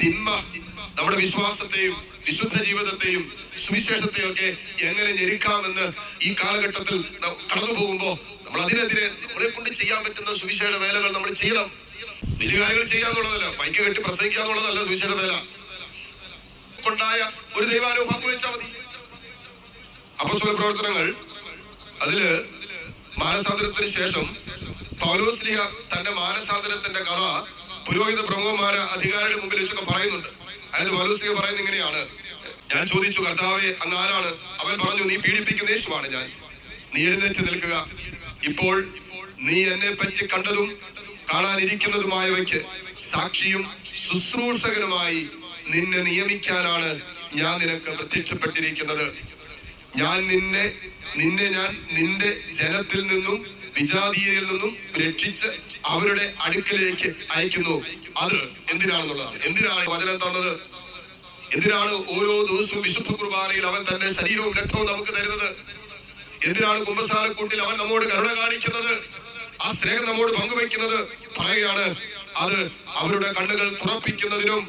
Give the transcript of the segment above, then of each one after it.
തിന്മ നമ്മുടെ വിശ്വാസത്തെയും വിശുദ്ധ ജീവിതത്തെയും സുവിശേഷത്തെയും ഒക്കെ എങ്ങനെ ഞെരുക്കാമെന്ന് ഈ കാലഘട്ടത്തിൽ കടന്നു പോകുമ്പോ നമ്മൾ അതിനെതിരെ നമ്മളെ കൊണ്ട് ചെയ്യാൻ പറ്റുന്ന സുവിശേഷ വേലകൾ നമ്മൾ ചെയ്യണം. വലിയ കാര്യങ്ങൾ ചെയ്യാന്നുള്ളതല്ല മൈക്ക് കെട്ടി പ്രസംഗിക്കുക എന്നുള്ളതല്ല സുവിശേഷ വേല. ഉണ്ടായ ഒരു ദൈവാനുഭവം പങ്കുവെച്ചാൽ മതി. അപ്പസ്വല പ്രവർത്തനങ്ങൾ അതിൽ മാനസാന്തരത്തിന് ശേഷം പൗലോസ്ലിഹ തന്റെ മാനസാന്തരത്തിന്റെ കഥ പുരോഹിത പ്രമുഖന്മാര് അധികാരിയുടെ മുമ്പിൽ വെച്ചൊക്കെ പറയുന്നുണ്ട്. അതിന് പൗലോസ്ലിഹ പറയുന്നത് ഇങ്ങനെയാണ്. ഞാൻ ചോദിച്ചു കർത്താവെ അങ്ങ് ആരാണ്? അവൻ പറഞ്ഞു നീ പീഡിപ്പിക്കുന്ന യേശുവാണ് ഞാൻ. നീ എഴുന്നേറ്റ് നിൽക്കുക. ഇപ്പോൾ നീ എന്നെ പറ്റി കണ്ടതും കാണാനിരിക്കുന്നതുമായവയ്ക്ക് സാക്ഷിയും ശുശ്രൂഷകനുമായി നിന്നെ നിയമിക്കാനാണ് ഞാൻ നിനക്ക് പ്രത്യക്ഷപ്പെട്ടിരിക്കുന്നത്. ഞാൻ നിന്നെ നിന്നെ ഞാൻ നിന്റെ ജനത്തിൽ നിന്നും വിജാതീയയിൽ നിന്നും രക്ഷിച്ച് അവരുടെ അടുക്കലേക്ക് അയക്കുന്നു. അത് എന്തിനാണെന്നുള്ളതാണ്. എന്തിനാണ് വചനം തന്നത്? എന്തിനാണ് ഓരോ ദിവസവും വിശുദ്ധ കുർബാനയിൽ അവൻ തന്റെ ശരീരവും രക്തവും നമുക്ക് തരുന്നത്? എന്തിനാണ് കുമ്പസാരക്കൂട്ടിൽ അവൻ നമ്മോട് കരുണ കാണിക്കുന്നത്? ആ സ്നേഹം നമ്മോട് പങ്കുവെക്കുന്നത് പറയുകയാണ് അത് അവരുടെ കണ്ണുകൾ തുറപ്പിക്കുന്നതിനും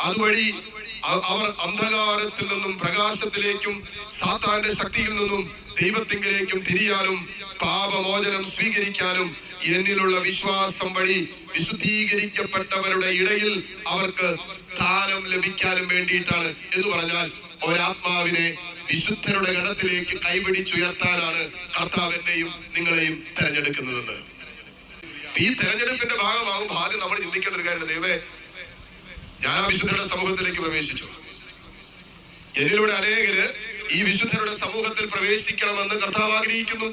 അതുവഴി അവർ അന്ധകാരത്തിൽ നിന്നും പ്രകാശത്തിലേക്കും സാത്താന്റെ ശക്തിയിൽ നിന്നും ദൈവത്തിങ്കിലേക്കും തിരിയാനും പാപമോചനം സ്വീകരിക്കാനും എന്നിലുള്ള വിശ്വാസം വഴി വിശുദ്ധീകരിക്കപ്പെട്ടവരുടെ ഇടയിൽ അവർക്ക് സ്ഥാനം ലഭിക്കാനും വേണ്ടിയിട്ടാണ് എന്ന് പറഞ്ഞാൽ ഒരാത്മാവിനെ വിശുദ്ധരുടെ ഗണത്തിലേക്ക് കൈപിടിച്ചുയർത്താനാണ് കർത്താവ് നിങ്ങളെയും തെരഞ്ഞെടുക്കുന്നതെന്ന്. ഈ തെരഞ്ഞെടുപ്പിന്റെ ഭാഗമാകുമ്പോൾ ആദ്യം നമ്മൾ ചിന്തിക്കേണ്ട ഒരു കാര്യം ദൈവമേ ഞാൻ ആ വിശുദ്ധരുടെ സമൂഹത്തിലേക്ക് പ്രവേശിച്ചു. എന്നിലൂടെ അനേകര് ഈ വിശുദ്ധരുടെ സമൂഹത്തിൽ പ്രവേശിക്കണമെന്ന് കർത്താവ് ആഗ്രഹിക്കുന്നു.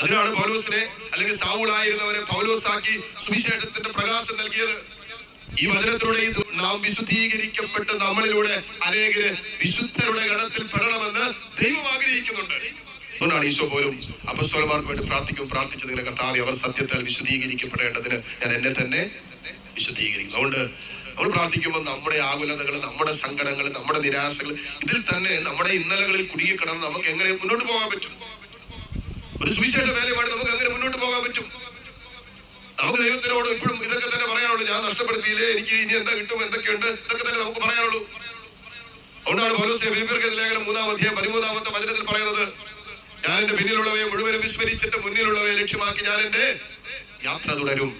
അതിനാണ് പൗലോസിനെ അല്ലെങ്കിൽ സാവൂളായിരുന്നവനെ പൗലോസാക്കി സുവിശേഷത്തിന്റെ പ്രകാശം നൽകിയത്. ഈ വചനത്തിലൂടെ നാം വിശുദ്ധീകരിക്കപ്പെട്ട് നമ്മളിലൂടെ അനേകര് വിശുദ്ധരുടെ ഗണത്തിൽ പെടണമെന്ന് ദൈവം ആഗ്രഹിക്കുന്നുണ്ട്. അതുകൊണ്ടാണ് ഈശോ പോലും അപ്പസ്വലമാർക്ക് വേണ്ടി പ്രാർത്ഥിക്കും പ്രാർത്ഥിച്ചതിന് കർത്താവ് അവർ സത്യത്താൽ വിശുദ്ധീകരിക്കപ്പെടേണ്ടതിന് ഞാൻ എന്നെ തന്നെ വിശുദ്ധീകരിക്കുന്നു അതുകൊണ്ട് നമ്മൾ പ്രാർത്ഥിക്കുമ്പോൾ നമ്മുടെ ആകുലതകൾ നമ്മുടെ സങ്കടങ്ങൾ നമ്മുടെ നിരാശകൾ ഇതിൽ തന്നെ നമ്മുടെ ഇന്നലകളിൽ കുടുങ്ങിക്കിടന്ന് നമുക്ക് എങ്ങനെ മുന്നോട്ട് പോകാൻ പറ്റും? ഒരു സുവിശേഷ വേലയുമായിട്ട് നമുക്ക് എങ്ങനെ മുന്നോട്ട് പോകാൻ പറ്റും? നമുക്ക് ദൈവത്തിനോട് ഇപ്പോഴും ഇതൊക്കെ തന്നെ പറയാനുള്ളൂ. ഞാൻ നഷ്ടപ്പെടുത്തിയില്ലേ? എനിക്ക് ഇനി എന്താ കിട്ടും? എന്തൊക്കെയുണ്ട്? ഇതൊക്കെ തന്നെ നമുക്ക് പറയാനുള്ളൂ. അതുകൊണ്ടാണ് പൗലോസിയ ഫിലിപ്പിയർക്ക് ലേഖനം മൂന്നാം അധ്യായം പതിമൂന്നാമത്തെ വചനത്തിൽ പറയുന്നത് ഞാൻ എന്റെ പിന്നിലുള്ളവയെ മുഴുവനും വിസ്മരിച്ചിട്ട് മുന്നിലുള്ളവയെ ലക്ഷ്യമാക്കി ഞാൻ എന്റെ യാത്ര തുടരും.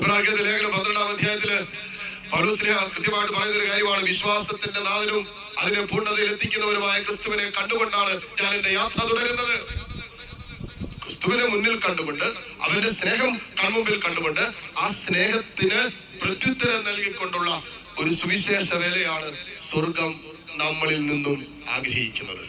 അപ്രാർക്കത്തെ ലേഖനം പന്ത്രണ്ടാം അധ്യായത്തിൽ പൗലോസ്ലിഹ കൃത്യമായിട്ട് പറയുന്ന ഒരു കാര്യമാണ്. വിശ്വാസത്തിന്റെ നാഥനും അതിനെ പൂർണതയിൽ എത്തിക്കുന്നവനുമായ ക്രിസ്തുവിനെ കണ്ടുകൊണ്ടാണ് ഞാൻ എന്റെ യാത്ര തുടരുന്നത്. ക്രിസ്തുവിനെ മുന്നിൽ കണ്ടുകൊണ്ട് അവന്റെ സ്നേഹം കൺമുമ്പിൽ കണ്ടുകൊണ്ട് ആ സ്നേഹത്തിന് പ്രത്യുത്തരം നൽകിക്കൊണ്ടുള്ള ഒരു സുവിശേഷ വേലയാണ് സ്വർഗം നമ്മളിൽ നിന്നും ആഗ്രഹിക്കുന്നത്.